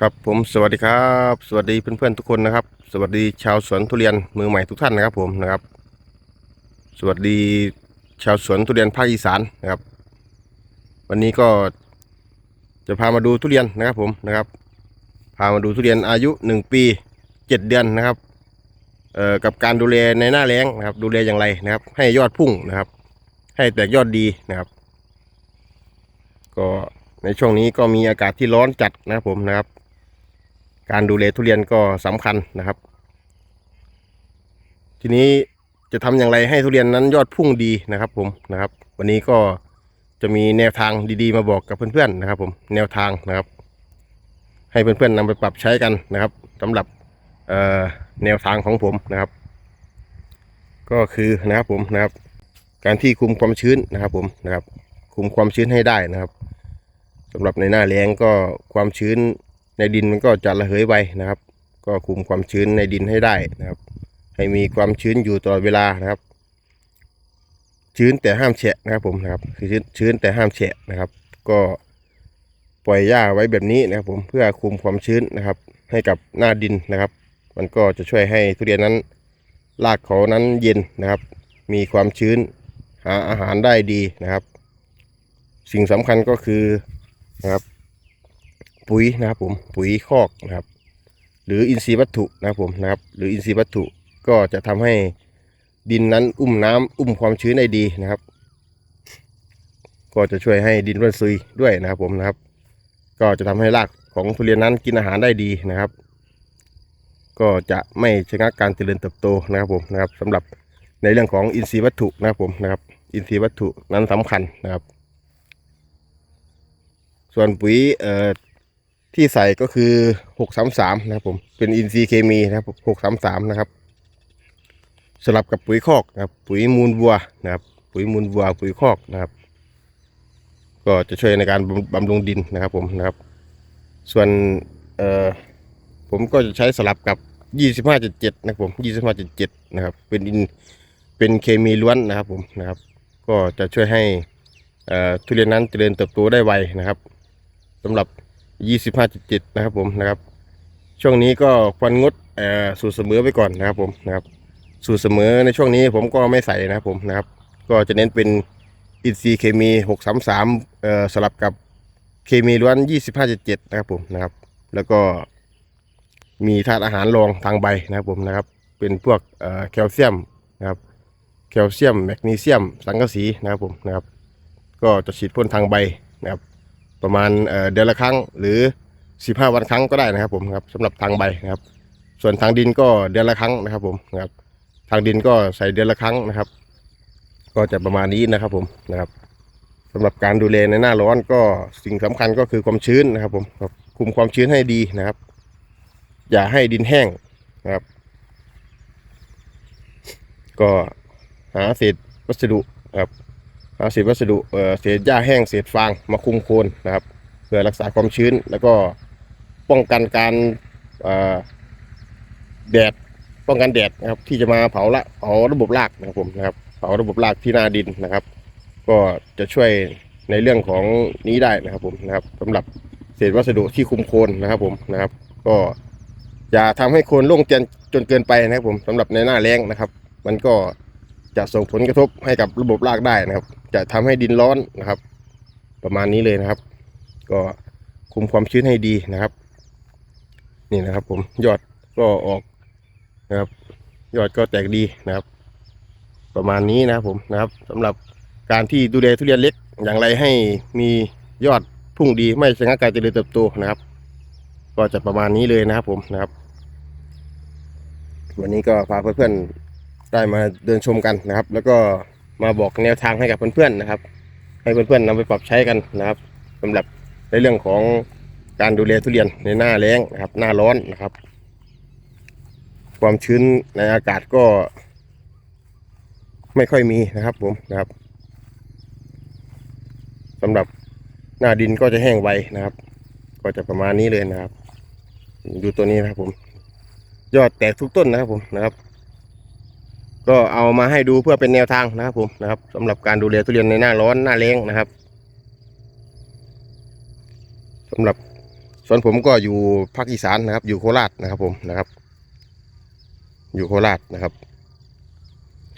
ครับผมสวัสดีครับ สวัสดีเพื่อนๆทุกคนนะครับ สวัสดีชาวสวนทุเรียนมือใหม่ทุกท่านนะครับผมนะครับ สวัสดีชาวสวนทุเรียนภาคอีสานนะครับ วันนี้ก็จะพามาดูทุเรียนนะครับผมนะครับ พามาดูทุเรียนอายุหนึ่งปีเจ็ดเดือนนะครับเอ่อกับการดูแลในหน้าแล้งนะครับ ดูแลอย่างไรนะครับ ให้ยอดพุ่งนะครับ ให้แตกยอดดีนะครับ ก็ในช่วงนี้ก็มีอากาศที่ร้อนจัดนะครับผมนะครับ การดูแลทุเรียนก็สำคัญนะครับ ทีนี้จะทำอย่างไรให้ทุเรียนนั้นยอดพุ่งดีนะครับ ผมนะครับ วันนี้ก็จะมีแนวทางดีๆ มาบอกกับเพื่อนๆนะครับ ผมแนวทางนะครับ ให้เพื่อนๆนำไปปรับใช้กันนะครับสำหรับแนวทางของผมนะครับ ก็คือนะครับผมนะครับ การที่คุมความชื้นนะครับ ผมนะครับ คุมความชื้นให้ได้นะครับสำหรับในหน้าแล้งก็ความชื้น ในดินมันก็จะระเหยไวนะครับ ก็คุมความชื้นในดินให้ได้นะครับ ให้มีความชื้นอยู่ตลอดเวลานะครับ ชื้นแต่ห้ามแฉะนะครับผมนะครับคือชื้นแต่ห้ามแฉะนะครับ ก็ปล่อยหญ้าไว้แบบนี้นะครับ ผมเพื่อคุมความชื้นนะครับ ให้กับหน้าดินนะครับ มันก็จะช่วยให้ทุเรียนนั้นรากเขานั้นเย็นนะครับ มีความชื้นหาอาหารได้ดีนะครับ สิ่งสำคัญก็คือนะครับ ปุ๋ยนะครับผมปุ๋ยคอกนะครับ หรืออินทรีย์วัตถุนะครับผมนะครับ หรืออินทรีย์วัตถุก็จะทำให้ดินนั้นอุ้มน้ำอุ้มความชื้นได้ดีนะครับ ก็จะช่วยให้ดินร่วนซุยด้วยนะครับผมนะครับ ก็จะทำให้รากของทุเรียนนั้นกินอาหารได้ดีนะครับ ก็จะไม่ชะงักการเจริญเติบโตนะครับผมนะครับสำหรับในเรื่องของอินทรีย์วัตถุนะครับผมนะครับ อินทรีย์วัตถุนั้นสำคัญนะครับ ส่วนปุ๋ยเอ่อ ที่ใส่ก็คือหกสามสามนะครับผมเป็นอินทรีย์เคมีนะครับหกสามสามนะครับสลับกับปุ๋ยคอกนะครับปุ๋ยมูลวัวนะครับปุ๋ยมูลวัวปุ๋ยคอกนะครับ ก็จะช่วยในการบำรุงดินนะครับผมนะครับ ส่วนเอ่อผมก็จะใช้สลับกับยี่สิบห้าจุดเจ็ดนะครับผมยี่สิบห้าจุดเจ็ดนะครับเป็นอินเป็นเคมีล้วนนะครับผมนะครับ ก็จะช่วยให้เอ่อทุเรียนนั้นเจริญเติบโตได้ไวนะครับสำหรับ 25.7นะครับผมนะครับ ช่วงนี้ก็ควรงดเอ่อสูตรเสมอไปก่อนนะครับผมนะครับสูตรเสมอในช่วงนี้ผมก็ไม่ใส่นะครับผมนะครับ ก็จะเน้นเป็นอินทรีย์เคมี633เอ่อสลับกับเคมีล้วน25.7นะครับผมนะครับ แล้วก็มีธาตุอาหารรองทางใบนะครับผมนะครับ เป็นพวกเอ่อแคลเซียมนะครับแคลเซียมแมกนีเซียมสังกะสีนะครับผมนะครับ ก็จะฉีดพ่นทางใบนะครับ ประมาณเดือนละครั้ง หรือ 15 วันครั้งก็ได้นะครับ ผมครับสำหรับทางใบนะครับ ส่วนทางดินก็เดือนละครั้งนะครับ ผมนะครับ ทางดินก็ใส่เดือนละครั้งนะครับ ก็จะประมาณนี้นะครับ ผมนะครับสำหรับการดูแลในหน้าร้อนก็สิ่งสำคัญก็คือความชื้นนะครับ ผมครับคุมความชื้นให้ดีนะครับ อย่าให้ดินแห้งนะครับ ก็หาเศษวัสดุครับ เอาเศษวัสดุเศษหญ้าแห้งเศษฟางมาคุมโคนนะครับ เพื่อรักษาความชื้นแล้วก็ป้องกันการแดดป้องกันแดดนะครับ ที่จะมาเผาละเผาระบบรากนะครับผมนะครับ เผาระบบรากที่หน้าดินนะครับ ก็จะช่วยในเรื่องของนี้ได้นะครับผมนะครับสำหรับเศษวัสดุที่คุมโคนนะครับผมนะครับ ก็อย่าทำให้โคนร่วงเตียนจนเกินไปนะครับผมสำหรับในหน้าแรงนะครับ มันก็ จะส่งผลกระทบให้กับระบบรากได้นะครับ จะทำให้ดินร้อนนะครับ ประมาณนี้เลยนะครับ ก็คุมความชื้นให้ดีนะครับ นี่นะครับผมยอดก็ออกนะครับ ยอดก็แตกดีนะครับ ประมาณนี้นะครับผมนะครับสำหรับการที่ดูแลทุเรียนเล็กอย่างไรให้มียอดพุ่งดีไม่ชะงักการเจริญเติบโตนะครับ ก็จะประมาณนี้เลยนะครับผมนะครับ วันนี้ก็พาเพื่อนๆ ได้มาเดินชมกันนะครับ แล้วก็มาบอกแนวทางให้กับเพื่อนๆนะครับ ให้เพื่อนๆนำไปปรับใช้กันนะครับสำหรับในเรื่องของการดูแลทุเรียนในหน้าแล้งนะครับ หน้าร้อนนะครับ ความชื้นในอากาศก็ ไม่ค่อยมีนะครับผมนะครับสำหรับหน้าดินก็จะแห้งไวนะครับ ก็จะประมาณนี้เลยนะครับ ดูตัวนี้นะครับผม ยอดแตกทุกต้นนะครับผมนะครับ ก็เอามาให้ดูเพื่อเป็นแนวทางนะครับผมนะครับสำหรับการดูแลทุเรียนในหน้าร้อนหน้าแล้งนะครับสำหรับส่วนผมก็อยู่ภาคอีสานนะครับ อยู่โคราชนะครับผมนะครับ อยู่โคราชนะครับ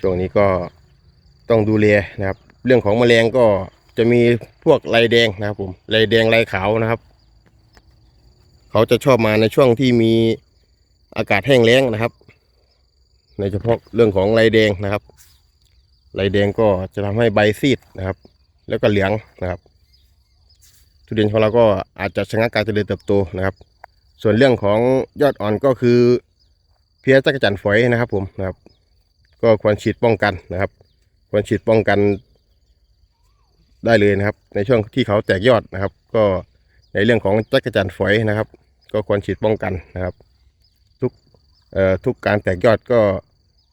ช่วงนี้ก็ต้องดูแลนะครับ เรื่องของแมลงก็จะมีพวกไรแดงนะครับผมไรแดงไรขาวนะครับ เขาจะชอบมาในช่วงที่มีอากาศแห้งแล้งนะครับ ในเฉพาะเรื่องของไรแดงนะครับไรแดงก็จะทำให้ใบซีดนะครับ แล้วก็เหลืองนะครับ ทุเรียนของเราก็อาจจะชะงักการเจริญเติบโตนะครับ ส่วนเรื่องของยอดอ่อนก็คือเพี้ยจักรจันฝอยนะครับผมนะครับ ก็ควรฉีดป้องกันนะครับ ควรฉีดป้องกันได้เลยนะครับ ในช่วงที่เขาแตกยอดนะครับ ก็ในเรื่องของจักรจันฝอยนะครับ ก็ควรฉีดป้องกันนะครับ ทุกเอ่อทุกการแตกยอดก็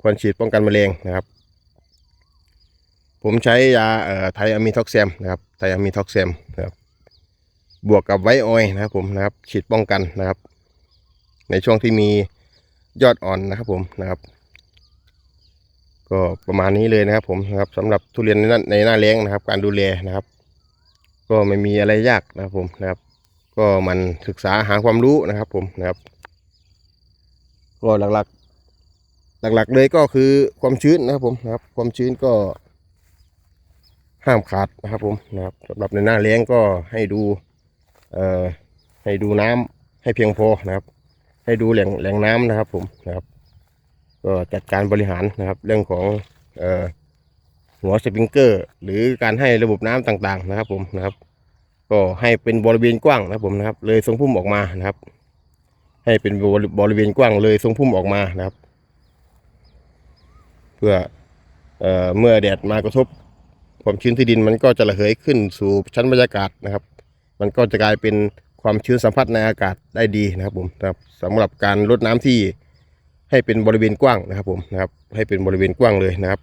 ควรฉีดป้องกันแมลงนะครับ ผมใช้ยาไทอะมิท็อกแซมนะครับไทอะมิท็อกแซมนะครับบวกกับไวท์ออยนะครับผมนะครับฉีดป้องกันนะครับ ในช่วงที่มียอดอ่อนนะครับผมนะครับ ก็ประมาณนี้เลยนะครับผมนะครับสำหรับทุเรียนในหน้าในหน้าแล้งนะครับ การดูแลนะครับ ก็ไม่มีอะไรยากนะครับผมนะครับ ก็มันศึกษาหาความรู้นะครับผมนะครับ ก็หลักๆ หลักๆเลยก็คือความชื้นนะครับผมนะครับ ความชื้นก็ ห้ามขาดนะครับผมนะครับสำหรับในหน้าแล้งก็ให้ดูเอ่อให้ดูน้ำให้เพียงพอนะครับ ให้ดูแหล่งแหล่งน้ำนะครับผมนะครับ ก็จัดการบริหารนะครับ เรื่องของเอ่อหัวสปริงเกอร์ หรือการให้ระบบน้ำต่างๆ นะครับผมนะครับ ก็ให้เป็นบริเวณกว้างนะครับผมนะครับ เลยทรงพุ่มออกมานะครับ ให้เป็นบริเวณกว้างเลยทรงพุ่มออกมานะครับ พื่อเออเมื่อแดดมากระทบ ความชื้นที่ดินมันก็จะระเหยขึ้นสู่ชั้นบรรยากาศนะครับ มันก็จะกลายเป็นความชื้นสัมผัสในอากาศได้ดีนะครับผมนะครับสำหรับการลดน้ำที่ให้เป็นบริเวณกว้างนะครับผมนะครับ ให้เป็นบริเวณกว้างเลยนะครับ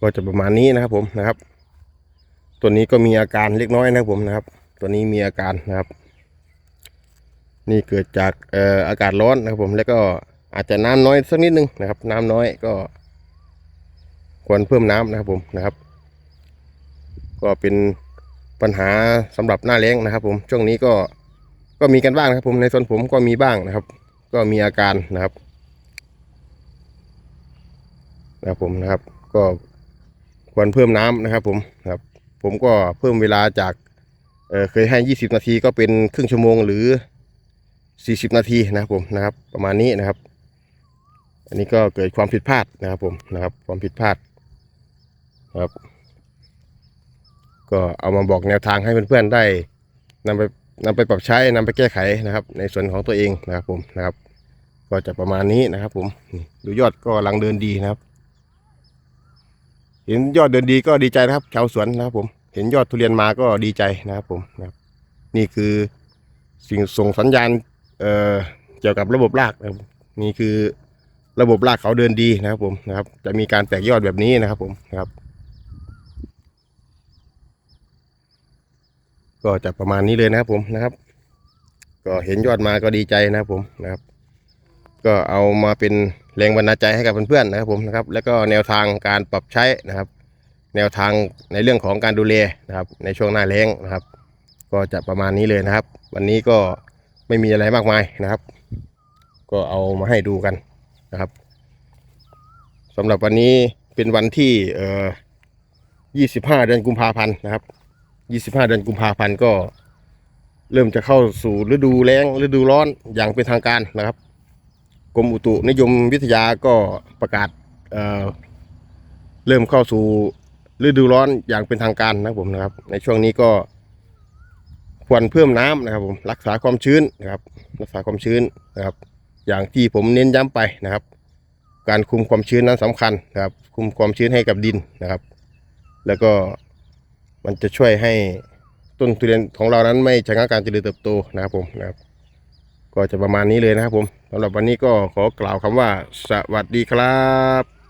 ก็จะประมาณนี้นะครับผมนะครับ ตัวนี้ก็มีอาการเล็กน้อยนะครับผมนะครับ ตัวนี้มีอาการนะครับ นี่เกิดจากอออากาศร้อนนะครับผมแล้วก็ อาจจะน้ำน้อยสักนิดนึงนะครับ น้ำน้อยก็ ควรเพิ่มน้ำนะครับผมนะครับ ก็เป็นปัญหาสำหรับหน้าแล้งนะครับ ผมช่วงนี้ก็ก็มีกันบ้างนะครับ ผมในส่วนผมก็มีบ้างนะครับ ก็มีอาการนะครับนะครับผมนะครับ ก็ควรเพิ่มน้ำนะครับ ผมนะครับ ผมก็เพิ่มเวลาจากเเคยให้ 20 นาทีก็เป็นครึ่งชั่วโมงหรือ 40 นาทีนะครับผมนะครับ ประมาณนี้นะครับ อันนี้ก็เกิดความผิดพลาดนะครับผมนะครับความผิดพลาดครับ ก็เอามาบอกแนวทางให้เพื่อนๆได้นำไปนำไปปรับใช้นำไปแก้ไขนะครับ ในส่วนของตัวเองนะครับผมนะครับ ก็จะประมาณนี้นะครับ ผมดูยอดก็กำลังเดินดีนะครับ เห็นยอดเดินดีก็ดีใจนะครับ ชาวสวนนะครับ ผม เห็นยอดทุเรียนมาก็ดีใจนะครับ ผมนะครับ นี่คือสิ่งส่งสัญญาณเอ่อเกี่ยวกับระบบรากนะครับนี่คือ ระบบรากเขาเดินดีนะครับผมนะครับ จะมีการแตกยอดแบบนี้นะครับผมนะครับ ก็จะประมาณนี้เลยนะครับผมนะครับ ก็เห็นยอดมาก็ดีใจนะครับผมนะครับ ก็เอามาเป็นแรงบันดาลใจให้กับเพื่อนๆนะครับผมนะครับ แล้วก็แนวทางการปรับใช้นะครับ แนวทางในเรื่องของการดูแลนะครับ ในช่วงหน้าแล้งนะครับ ก็จะประมาณนี้เลยนะครับ วันนี้ก็ไม่มีอะไรมากมายนะครับ ก็เอามาให้ดูกัน นะครับสำหรับวันนี้เป็นวันที่เอ่อ25เดือนกุมภาพันธ์นะครับ25เดือนกุมภาพันธ์ก็ เริ่มจะเข้าสู่ฤดูแล้งฤดูร้อนอย่างเป็นทางการนะครับ กรมอุตุนิยมวิทยาก็ประกาศเอ่อเริ่มเข้าสู่ฤดูร้อนอย่างเป็นทางการนะครับผมนะครับ ในช่วงนี้ก็ควรเพิ่มน้ำนะครับผมรักษาความชื้นนะครับ รักษาความชื้นนะครับ อย่างที่ผมเน้นย้ำไปนะครับ การคุมความชื้นนั้นสำคัญนะครับ คุมความชื้นให้กับดินนะครับ แล้วก็มันจะช่วยให้ต้นทุเรียนของเรานั้นไม่ชะงักการเจริญเติบโตนะครับผมนะครับ ก็จะประมาณนี้เลยนะครับผมสำหรับวันนี้ก็ขอกล่าวคำว่าสวัสดีครับ